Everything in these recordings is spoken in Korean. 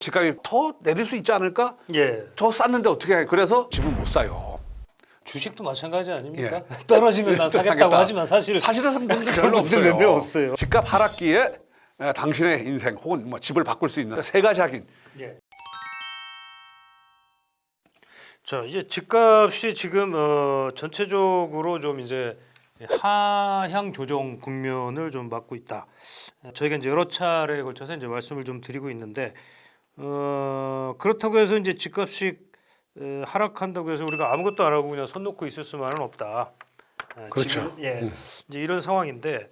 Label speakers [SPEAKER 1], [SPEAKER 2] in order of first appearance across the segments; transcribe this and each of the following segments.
[SPEAKER 1] 집값이 더 내릴 수 있지 않을까?
[SPEAKER 2] 예.
[SPEAKER 1] 저 쌌는데 어떻게 해? 그래서 집을 못 사요.
[SPEAKER 2] 주식도 마찬가지 아닙니까?
[SPEAKER 1] 예.
[SPEAKER 2] 떨어지면 난 사겠다고
[SPEAKER 1] 사겠다.
[SPEAKER 2] 하지만 사실
[SPEAKER 1] 사실은 분들
[SPEAKER 2] 그런
[SPEAKER 1] 별로 없어요.
[SPEAKER 2] 몇몇 없어요.
[SPEAKER 1] 집값 하락기에 에, 당신의 인생 혹은 뭐 집을 바꿀 수 있는 세 가지 확인.
[SPEAKER 2] 예. 자 이제 집값이 지금 어, 전체적으로 좀 이제 하향 조정 국면을 좀 맞고 있다. 저희가 이제 여러 차례에 걸쳐서 이제 말씀을 좀 드리고 있는데 어, 그렇다고 해서 이제 집값이 에, 하락한다고 해서 우리가 아무것도 안 하고 그냥 손 놓고 있을 수만은 없다. 아,
[SPEAKER 1] 그렇죠.
[SPEAKER 2] 지금, 예, 이제 이런 상황인데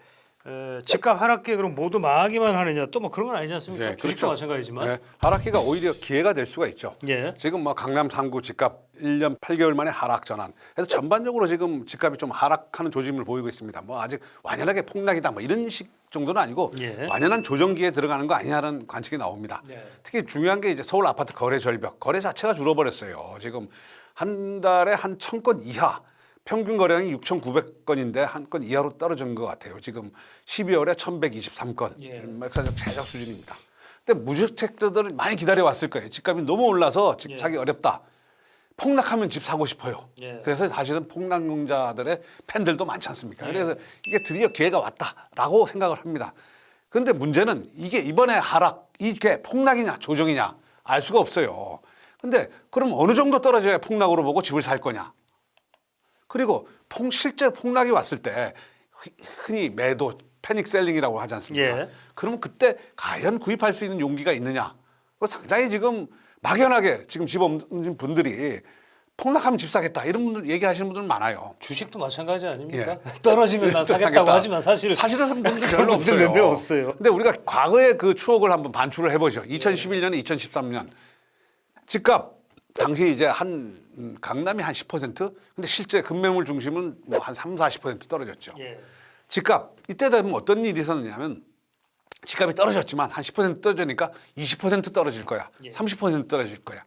[SPEAKER 2] 에, 집값 하락기에 그럼 모두 망하기만 하느냐 또 뭐 그런 건 아니지 않습니까?
[SPEAKER 1] 네,
[SPEAKER 2] 주식도
[SPEAKER 1] 그렇죠.
[SPEAKER 2] 마찬가지지만.
[SPEAKER 1] 네, 하락기가 오히려 기회가 될 수가 있죠.
[SPEAKER 2] 예.
[SPEAKER 1] 지금 뭐 강남 상구 집값 1년 8개월 만에 하락 전환. 그래서 전반적으로 지금 집값이 좀 하락하는 조짐을 보이고 있습니다. 뭐 아직 완연하게 폭락이다 뭐 이런 식 정도는 아니고
[SPEAKER 2] 예.
[SPEAKER 1] 완연한 조정기에 들어가는 거 아니냐는 관측이 나옵니다.
[SPEAKER 2] 네.
[SPEAKER 1] 특히 중요한 게 이제 서울 아파트 거래 절벽. 거래 자체가 줄어버렸어요. 지금 한 달에 한 천 건 이하. 평균 거래량이 6,900건인데 한 건 이하로 떨어진 것 같아요. 지금 12월에 1,123건.
[SPEAKER 2] 예.
[SPEAKER 1] 역사적 최저 수준입니다. 근데 무주택자들은 많이 기다려 왔을 거예요. 집값이 너무 올라서 집
[SPEAKER 2] 예.
[SPEAKER 1] 사기 어렵다. 폭락하면 집 사고 싶어요.
[SPEAKER 2] 예.
[SPEAKER 1] 그래서 사실은 폭락용자들의 팬들도 많지 않습니까?
[SPEAKER 2] 예.
[SPEAKER 1] 그래서 이게 드디어 기회가 왔다라고 생각을 합니다. 그런데 문제는 이게 이번에 하락 이게 폭락이냐 조정이냐 알 수가 없어요. 근데 그럼 어느 정도 떨어져야 폭락으로 보고 집을 살 거냐? 그리고 폭, 실제 폭락이 왔을 때 흔- 흔히 매도 패닉 셀링이라고 하지 않습니까?
[SPEAKER 2] 예.
[SPEAKER 1] 그러면 그때 과연 구입할 수 있는 용기가 있느냐? 상당히 지금 막연하게 지금 집 없는 분들이 폭락하면 집 사겠다 이런 분들 얘기하시는 분들 많아요.
[SPEAKER 2] 주식도 마찬가지 아닙니까?
[SPEAKER 1] 예.
[SPEAKER 2] 떨어지면 난 사겠다고
[SPEAKER 1] 사겠다.
[SPEAKER 2] 하지만 사실
[SPEAKER 1] 사실은 분들
[SPEAKER 2] 그런
[SPEAKER 1] 별로 없어요.
[SPEAKER 2] 없어요.
[SPEAKER 1] 근데 우리가 과거의 그 추억을 한번 반출을 해보죠. 2011년에 2013년 집값 당시 이제 한 음, 강남이 한 10% 근데 실제 급매물 중심은 뭐 한 3, 40% 떨어졌죠.
[SPEAKER 2] 예.
[SPEAKER 1] 집값 이때 되면 어떤 일이 있었느냐면 집값이 떨어졌지만 한 10% 떨어지니까 20% 떨어질 거야.
[SPEAKER 2] 예.
[SPEAKER 1] 30% 떨어질 거야.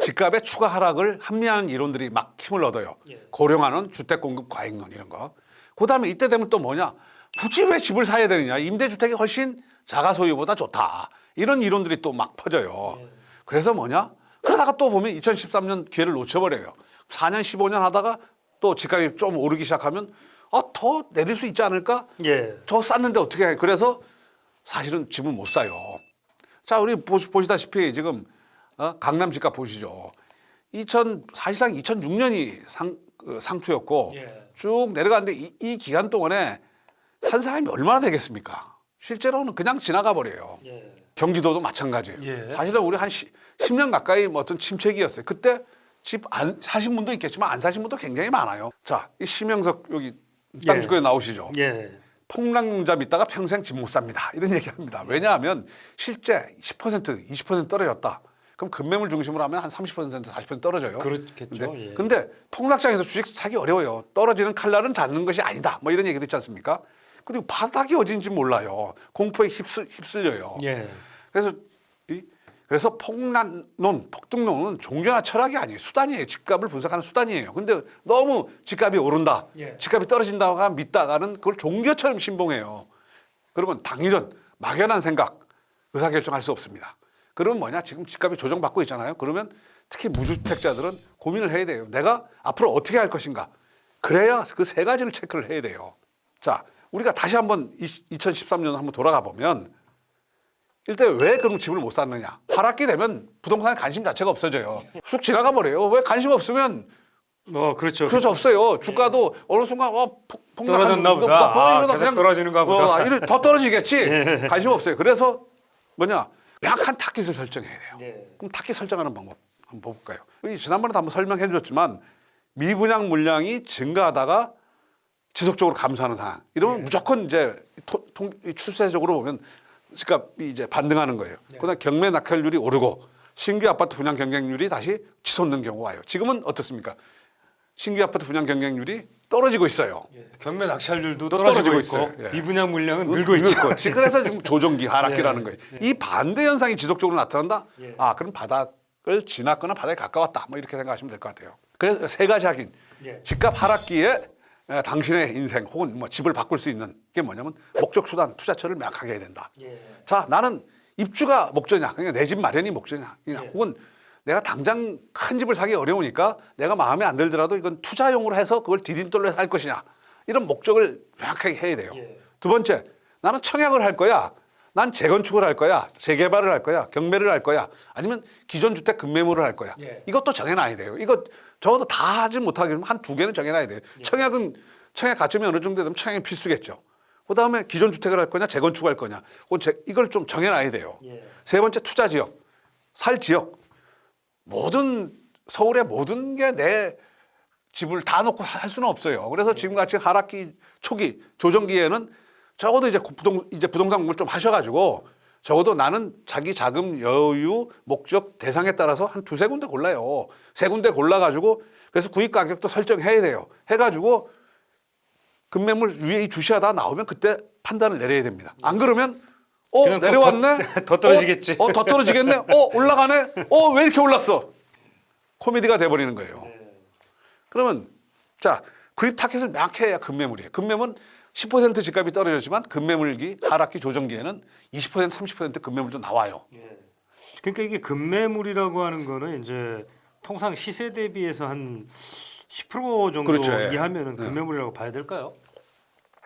[SPEAKER 1] 집값의 추가 하락을 합리화하는 이론들이 막 힘을 얻어요.
[SPEAKER 2] 예.
[SPEAKER 1] 고령화는 주택 공급 과잉론 이런 거. 그다음에 이때 되면 또 뭐냐? 굳이 왜 집을 사야 되느냐? 임대주택이 훨씬 자가 소유보다 좋다. 이런 이론들이 또 막 퍼져요.
[SPEAKER 2] 예.
[SPEAKER 1] 그래서 뭐냐? 그러다가 또 보면 2013년 기회를 놓쳐버려요. 4년, 15년 하다가 또 집값이 좀 오르기 시작하면 아, 더 내릴 수 있지 않을까?
[SPEAKER 2] 예.
[SPEAKER 1] 저 쌌는데 어떻게 해? 그래서 사실은 집을 못 사요. 자, 우리 보시, 보시다시피 지금 어? 강남 집값 보시죠. 2000 사실상 2006년이 상그 상투였고
[SPEAKER 2] 예.
[SPEAKER 1] 쭉 내려갔는데 이, 이 기간 동안에 산 사람이 얼마나 되겠습니까? 실제로는 그냥 지나가 버려요.
[SPEAKER 2] 예.
[SPEAKER 1] 경기도도 마찬가지예요.
[SPEAKER 2] 예.
[SPEAKER 1] 사실은 우리 한 시, 10년 가까이 뭐 어떤 침체기였어요. 그때 집 안 사신 분도 있겠지만 안 사신 분도 굉장히 많아요. 자, 이 심영석 여기 땅주거에 나오시죠.
[SPEAKER 2] 예.
[SPEAKER 1] 폭락용자 믿다가 평생 집 못 삽니다. 이런 얘기합니다. 왜냐하면 실제 10% 20% 떨어졌다. 그럼 급매물 중심으로 하면 한 30% 40% 떨어져요.
[SPEAKER 2] 그렇겠죠.
[SPEAKER 1] 근데,
[SPEAKER 2] 예.
[SPEAKER 1] 근데 폭락장에서 주식 사기 어려워요. 떨어지는 칼날은 잡는 것이 아니다. 뭐 이런 얘기도 있지 않습니까? 그리고 바닥이 어딘지 몰라요. 공포에 휩쓸, 휩쓸려요.
[SPEAKER 2] 예.
[SPEAKER 1] 그래서 이 그래서 폭락론, 폭등론은 종교나 철학이 아니에요. 수단이에요. 집값을 분석하는 수단이에요. 근데 너무 집값이 오른다.
[SPEAKER 2] 예.
[SPEAKER 1] 집값이 떨어진다가 믿다가는 그걸 종교처럼 신봉해요. 그러면 당일은 막연한 생각, 의사결정할 수 없습니다. 그러면 뭐냐? 지금 집값이 조정받고 있잖아요. 그러면 특히 무주택자들은 고민을 해야 돼요. 내가 앞으로 어떻게 할 것인가? 그래야 그 세 가지를 체크를 해야 돼요. 자, 우리가 다시 한번 2013년 한번 돌아가 보면 일단 왜 그럼 집을 못 샀느냐? 하락기 되면 부동산에 관심 자체가 없어져요. 쑥 지나가 버려요. 왜 관심 없으면
[SPEAKER 2] 어 그렇죠.
[SPEAKER 1] 그렇죠 없어요. 주가도 어느 순간 어 폭- 폭락한
[SPEAKER 2] 떨어졌나
[SPEAKER 1] 거,
[SPEAKER 2] 보다.
[SPEAKER 1] 더
[SPEAKER 2] 아, 계속
[SPEAKER 1] 그냥
[SPEAKER 2] 떨어지는가 보다.
[SPEAKER 1] 어, 이래 더 떨어지겠지. 관심 없어요. 그래서 뭐냐 약한 타깃을 설정해야 돼요.
[SPEAKER 2] 예.
[SPEAKER 1] 그럼 타깃 설정하는 방법 한번 볼까요? 이 지난번에도 한번 설명해 주셨지만 미분양 물량이 증가하다가 지속적으로 감소하는 상황. 이러면 무조건 이제 토, 통, 이 추세적으로 보면 집값이 이제 반등하는 거예요. 그다음 경매 낙찰률이 오르고 신규 아파트 분양 경쟁률이 다시 치솟는 경우가 와요. 지금은 어떻습니까? 신규 아파트 분양 경쟁률이 떨어지고 있어요.
[SPEAKER 2] 예. 경매 낙찰률도
[SPEAKER 1] 또
[SPEAKER 2] 떨어지고,
[SPEAKER 1] 떨어지고
[SPEAKER 2] 있고
[SPEAKER 1] 있어요. 예.
[SPEAKER 2] 미분양 물량은 늘고 있죠.
[SPEAKER 1] 있고. 그래서 지금 조정기 하락기라는
[SPEAKER 2] 예.
[SPEAKER 1] 거예요. 이 반대 현상이 지속적으로 나타난다.
[SPEAKER 2] 예.
[SPEAKER 1] 아 그럼 바닥을 지났거나 바닥에 가까웠다. 뭐 이렇게 생각하시면 될 것 같아요. 그래서 세 가지 확인.
[SPEAKER 2] 예.
[SPEAKER 1] 집값 하락기에 에, 당신의 인생 혹은 뭐 집을 바꿀 수 있는 게 뭐냐면 목적 수단 투자처를 명확하게 해야 된다.
[SPEAKER 2] 예.
[SPEAKER 1] 자 나는 입주가 목적이냐, 그냥 내 집 마련이 목적이냐, 그냥
[SPEAKER 2] 예.
[SPEAKER 1] 혹은 내가 당장 큰 집을 사기 어려우니까 내가 마음에 안 들더라도 이건 투자용으로 해서 그걸 디딤돌로 살 것이냐 이런 목적을 명확하게 해야 돼요.
[SPEAKER 2] 예.
[SPEAKER 1] 두 번째, 나는 청약을 할 거야. 난 재건축을 할 거야. 재개발을 할 거야. 경매를 할 거야. 아니면 기존 주택 급매물을 할 거야.
[SPEAKER 2] 예.
[SPEAKER 1] 이것도 정해놔야 돼요. 이거 적어도 다 하지 못하게 한두 개는 정해놔야 돼요.
[SPEAKER 2] 예.
[SPEAKER 1] 청약은 청약 가점이 어느 정도 되면 청약이 필수겠죠. 그 다음에 기존 주택을 할 거냐, 재건축을 할 거냐. 그건 제- 이걸 좀 정해놔야 돼요.
[SPEAKER 2] 예.
[SPEAKER 1] 세 번째 투자 지역, 살 지역. 모든 서울의 모든 게 내 집을 다 놓고 할 수는 없어요. 그래서 지금 같이 하락기 초기 조정기에는 적어도 이제 부동 이제 부동산 공부를 좀 하셔가지고 적어도 나는 자기 자금 여유 목적 대상에 따라서 한 두세 군데 골라요. 세 군데 골라가지고 그래서 구입 가격도 설정해야 돼요. 해가지고 금매물 위에 이 주시하다 나오면 그때 판단을 내려야 됩니다. 안 그러면 어
[SPEAKER 2] 그냥 더-
[SPEAKER 1] 내려왔네.
[SPEAKER 2] 더- 더 떨어지겠지.
[SPEAKER 1] 어, 어, 더 떨어지겠네. 어 올라가네. 어 왜 이렇게 올랐어? 코미디가 돼버리는 거예요. 그러면 자 구입 타켓을 명확히 해야 금매물이에요. 금매물 은 10% 집값이 떨어졌지만 금매물기 하락기 조정기에는 20% 30% 금매물도 나와요.
[SPEAKER 2] 그러니까 이게 급매물이라고 하는 거는 이제 통상 시세 대비해서 한 10% 정도
[SPEAKER 1] 그렇죠, 예.
[SPEAKER 2] 이하면은
[SPEAKER 1] 네.
[SPEAKER 2] 급매물이라고 봐야 될까요?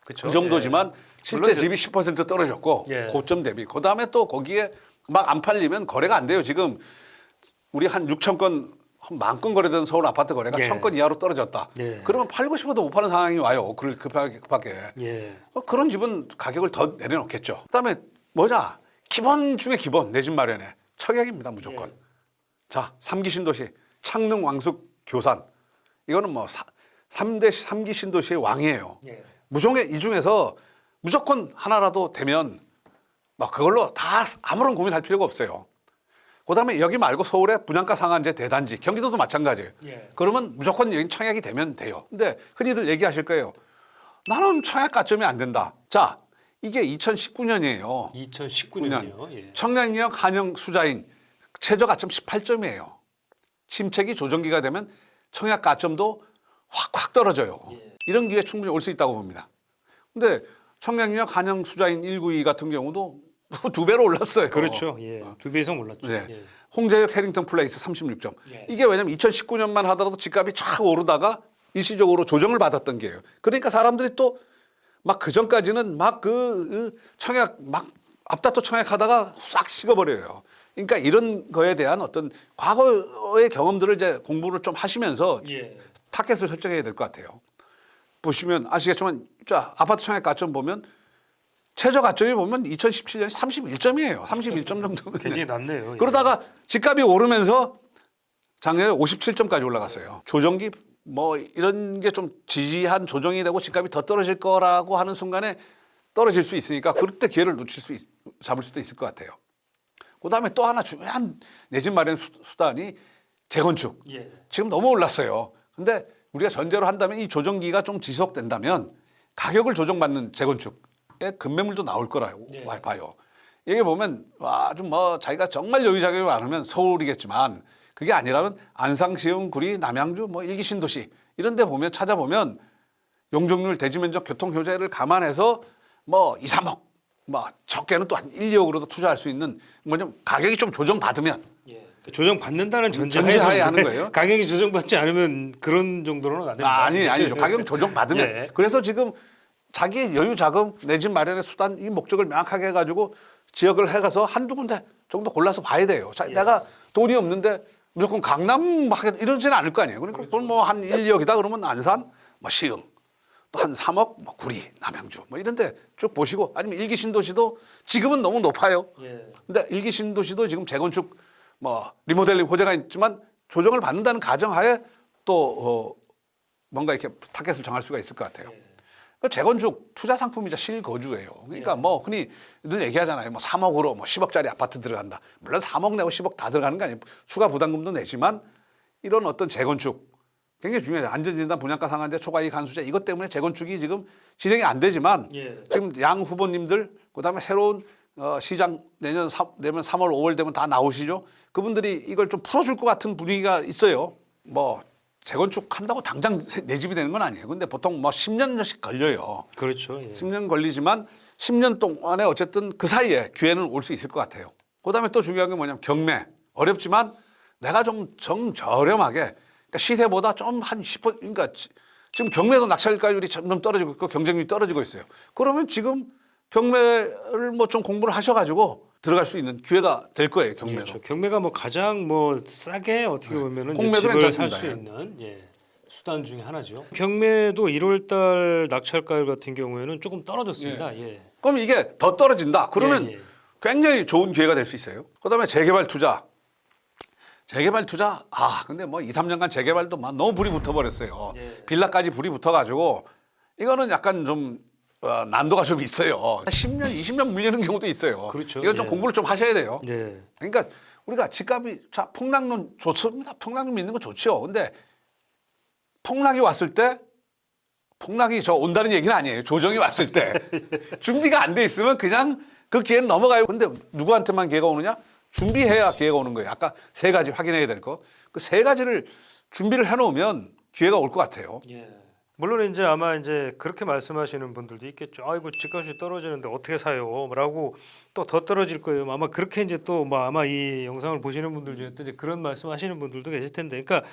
[SPEAKER 2] 그렇죠.
[SPEAKER 1] 그 정도지만 실제
[SPEAKER 2] 물론
[SPEAKER 1] 집이 10% 떨어졌고
[SPEAKER 2] 예.
[SPEAKER 1] 고점 대비 그 다음에 또 거기에 막 안 팔리면 거래가 안 돼요. 지금 우리 한 6천 건, 한 만건 거래되는 서울 아파트 거래가
[SPEAKER 2] 예.
[SPEAKER 1] 천건 이하로 떨어졌다.
[SPEAKER 2] 예.
[SPEAKER 1] 그러면 팔고 싶어도 못 파는 상황이 와요. 그럴 급하게 급하게.
[SPEAKER 2] 예.
[SPEAKER 1] 어, 그런 집은 가격을 더 내려놓겠죠. 그다음에 뭐냐 기본 중에 기본 내 집 마련에 청약입니다 무조건.
[SPEAKER 2] 예.
[SPEAKER 1] 자 삼기 신도시 창릉 왕숙 교산 이거는 뭐 사, 3대 삼기 신도시의 왕이에요.
[SPEAKER 2] 예.
[SPEAKER 1] 무종의 이 중에서 무조건 하나라도 되면 막 그걸로 다 아무런 고민할 필요가 없어요. 그다음에 여기 말고 서울에 분양가 상한제 대단지 경기도도 마찬가지예요.
[SPEAKER 2] 예.
[SPEAKER 1] 그러면 무조건 여기 청약이 되면 돼요. 근데 흔히들 얘기하실 거예요. 나는 청약 가점이 안 된다. 자, 이게 2019년이에요.
[SPEAKER 2] 2019년이요. 예.
[SPEAKER 1] 청량역 한영 수자인 최저 가점 18점이에요. 침체기 조정기가 되면 청약 가점도 확확 떨어져요.
[SPEAKER 2] 예.
[SPEAKER 1] 이런 기회 충분히 올 수 있다고 봅니다. 근데 청량역 한영 수자인 192 같은 경우도 두 배로 올랐어요.
[SPEAKER 2] 그렇죠. 예. 두 배 이상 올랐죠.
[SPEAKER 1] 네.
[SPEAKER 2] 예.
[SPEAKER 1] 홍제역 해링턴 플레이스 36점.
[SPEAKER 2] 예.
[SPEAKER 1] 이게 왜냐면 2019년만 하더라도 집값이 쫙 오르다가 일시적으로 조정을 받았던 게예요. 그러니까 사람들이 또 막 그 전까지는 막 그 청약 막 앞다퉈 청약하다가 싹 식어버려요. 그러니까 이런 거에 대한 어떤 과거의 경험들을 이제 공부를 좀 하시면서
[SPEAKER 2] 예.
[SPEAKER 1] 타켓을 설정해야 될 것 같아요. 보시면 아시겠지만 자 아파트 청약 가점 보면 최저 가점이 보면 2017년이 31점이에요. 31점 정도면
[SPEAKER 2] 굉장히 낮네요. 예.
[SPEAKER 1] 그러다가 집값이 오르면서 작년에 57점까지 올라갔어요. 조정기 뭐 이런 게 좀 지지한 조정이 되고 집값이 더 떨어질 거라고 하는 순간에 떨어질 수 있으니까 그럴 때 기회를 놓칠 수 있, 잡을 수도 있을 것 같아요. 그다음에 또 하나 중요한 내 집 마련 수- 수단이 재건축.
[SPEAKER 2] 예.
[SPEAKER 1] 지금 너무 올랐어요. 근데 우리가 전제로 한다면 이 조정기가 좀 지속된다면 가격을 조정받는 재건축 에 급매물도 나올 거라고
[SPEAKER 2] 네.
[SPEAKER 1] 봐요. 이게 보면 아주 뭐 자기가 정말 여유 자금이 많으면 서울이겠지만 그게 아니라면 안상, 시흥, 구리, 남양주, 뭐 일기 신도시 이런 데 보면 찾아보면 용적률, 대지 면적, 교통 효자를 감안해서 뭐 2, 3억 뭐 적게는 또 한 1, 2억으로도 투자할 수 있는 뭐냐면 가격이 좀 조정받으면
[SPEAKER 2] 예. 조정 받는다는 전제하에
[SPEAKER 1] 전제하에 하는 거예요?
[SPEAKER 2] 가격이 조정받지 않으면 그런 정도로는 안 됩니다.
[SPEAKER 1] 아, 아니 아니죠. 가격 조정 받으면
[SPEAKER 2] 예.
[SPEAKER 1] 그래서 지금 자기 여유 자금 내 집 마련의 수단 이 목적을 명확하게 해가지고 지역을 해가서 한두 군데 정도 골라서 봐야 돼요. 자, 내가 돈이 없는데 무조건 강남 막 이러지는 않을 거 아니에요. 그러니까 그건 뭐한 1, 2억이다 그러면 안산, 뭐 시흥, 또 한 3억, 뭐 구리, 남양주 뭐 이런 데 쭉 보시고 아니면 일기 신도시도 지금은 너무 높아요.
[SPEAKER 2] 예.
[SPEAKER 1] 근데 일기 신도시도 지금 재건축 뭐 리모델링 호재가 있지만 조정을 받는다는 가정하에 또 어, 뭔가 이렇게 타겟을 정할 수가 있을 것 같아요. 그 재건축 투자 상품이자 실거주예요. 그러니까 뭐 흔히 늘 얘기하잖아요. 뭐 3억으로 뭐 10억짜리 아파트 들어간다. 물론 3억 내고 10억 다 들어가는 거 아니에요. 추가 부담금도 내지만 이런 어떤 재건축 굉장히 중요해요. 안전진단, 분양가 상한제, 초과이익 한수제 이것 때문에 재건축이 지금 진행이 안 되지만
[SPEAKER 2] 예.
[SPEAKER 1] 지금 양 후보님들 그다음에 새로운 어, 시장 내년 3, 내년 3월 5월 되면 다 나오시죠. 그분들이 이걸 좀 풀어줄 것 같은 분위기가 있어요. 뭐 재건축 한다고 당장 세- 내 집이 되는 건 아니에요. 근데 보통 뭐 10년 전씩 걸려요.
[SPEAKER 2] 그렇죠. 예.
[SPEAKER 1] 10년 걸리지만 10년 동안에 어쨌든 그 사이에 기회는 올 수 있을 것 같아요. 그다음에 또 중요한 게 뭐냐면 경매 어렵지만 내가 좀정 저렴하게 그러니까 시세보다 좀 한 10% 그러니까 지- 지금 경매도 낙찰가율이 점점 떨어지고 있고 경쟁률이 떨어지고 있어요. 그러면 지금 경매를 뭐 좀 공부를 하셔가지고 들어갈 수 있는 기회가 될 거예요 경매도.
[SPEAKER 2] 그렇죠. 경매가 뭐 가장 뭐 싸게 어떻게 보면은 이제
[SPEAKER 1] 공매도
[SPEAKER 2] 집을 살
[SPEAKER 1] 괜찮습니다.
[SPEAKER 2] 수
[SPEAKER 1] 예.
[SPEAKER 2] 있는 예. 수단 중에 하나죠. 경매도 1월달 낙찰가율 같은 경우에는 조금 떨어졌습니다. 예.
[SPEAKER 1] 그럼 이게 더 떨어진다. 그러면
[SPEAKER 2] 예, 예.
[SPEAKER 1] 굉장히 좋은 기회가 될 수 있어요. 그다음에 재개발 투자. 재개발 투자 아 근데 뭐 2, 3년간 재개발도 막 너무 불이 붙어 버렸어요.
[SPEAKER 2] 예.
[SPEAKER 1] 빌라까지 불이 붙어 가지고 이거는 약간 좀 어, 난도가 좀 있어요. 10년, 20년 물리는 경우도 있어요.
[SPEAKER 2] 그렇죠.
[SPEAKER 1] 이건 좀
[SPEAKER 2] 예.
[SPEAKER 1] 공부를 좀 하셔야 돼요.
[SPEAKER 2] 예.
[SPEAKER 1] 그러니까 우리가 집값이 자 폭락론 좋습니다. 폭락론 믿는 거 좋죠. 근데 폭락이 왔을 때 폭락이 저 온다는 얘기는 아니에요. 조정이 왔을 때 준비가 안 돼 있으면 그냥 그 기회는 넘어가요. 근데 누구한테만 기회가 오느냐? 준비해야 기회가 오는 거예요. 아까 세 가지 확인해야 될 거. 그 세 가지를 준비를 해놓으면 기회가 올 것 같아요.
[SPEAKER 2] 예. 물론 이제 아마 이제 그렇게 말씀하시는 분들도 있겠죠. 아이고 집값이 떨어지는데 어떻게 사요?라고 또 더 떨어질 거예요. 아마 그렇게 이제 또 뭐 아마 이 영상을 보시는 분들 중에 또 이제 그런 말씀하시는 분들도 계실 텐데, 그러니까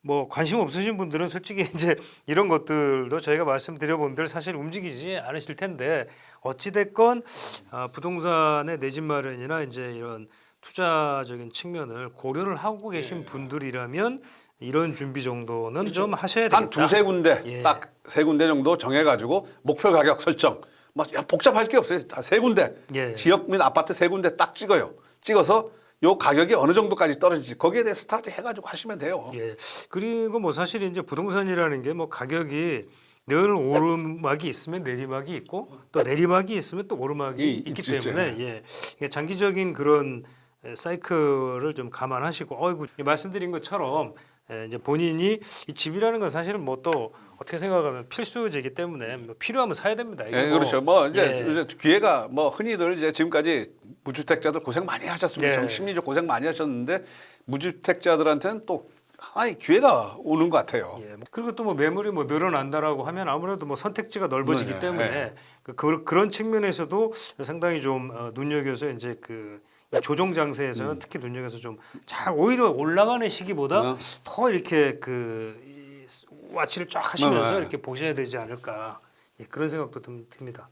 [SPEAKER 2] 뭐 관심 없으신 분들은 솔직히 이제 이런 것들도 저희가 말씀드려 본들 사실 움직이지 않으실 텐데 어찌 됐건 아, 부동산의 내 집 마련이나 이제 이런 투자적인 측면을 고려를 하고 계신 분들이라면 이런 준비 정도는 좀 하셔야 되겠다.
[SPEAKER 1] 한 두세 군데
[SPEAKER 2] 예.
[SPEAKER 1] 딱 세 군데 정도 정해가지고 목표 가격 설정. 뭐 야, 복잡할 게 없어요. 다 세 군데
[SPEAKER 2] 예.
[SPEAKER 1] 지역 및 아파트 세 군데 딱 찍어요. 찍어서 요 가격이 어느 정도까지 떨어질지 거기에 대해 스타트 해가지고 하시면 돼요.
[SPEAKER 2] 예. 그리고 뭐 사실 이제 부동산이라는 게 뭐 가격이 늘 오르막이 있으면 내리막이 있고 또 내리막이 있으면 또 오르막이
[SPEAKER 1] 이-
[SPEAKER 2] 있기
[SPEAKER 1] 있죠.
[SPEAKER 2] 때문에 예. 이게 장기적인 그런 에, 사이클을 좀 감안하시고 어이구 말씀드린 것처럼 에, 이제 본인이 이 집이라는 건 사실은 뭐 또 어떻게 생각하면 필수제이기 때문에 뭐 필요하면 사야 됩니다. 이거
[SPEAKER 1] 예, 그렇죠. 뭐 이제,
[SPEAKER 2] 예.
[SPEAKER 1] 이제 기회가 뭐 흔히들 이제 지금까지 무주택자들 고생 많이 하셨습니다.
[SPEAKER 2] 예.
[SPEAKER 1] 정- 심리적 고생 많이 하셨는데 무주택자들한테는 또 하나의 기회가 오는 것 같아요.
[SPEAKER 2] 예. 그리고 또 뭐 매물이 뭐 늘어난다라고 하면 아무래도 뭐 선택지가 넓어지기
[SPEAKER 1] 네,
[SPEAKER 2] 때문에
[SPEAKER 1] 네.
[SPEAKER 2] 그, 그, 그런 측면에서도 상당히 좀 어, 눈여겨서 이제 그이 조정 장세에서는 특히 눈여겨서 좀 잘 오히려 올라가는 시기보다
[SPEAKER 1] 음. 네.
[SPEAKER 2] 더 이렇게 그 이, 와치를 쫙 하시면서
[SPEAKER 1] 네, 네.
[SPEAKER 2] 이렇게 보셔야 되지 않을까 예, 그런 생각도 좀 듭니다.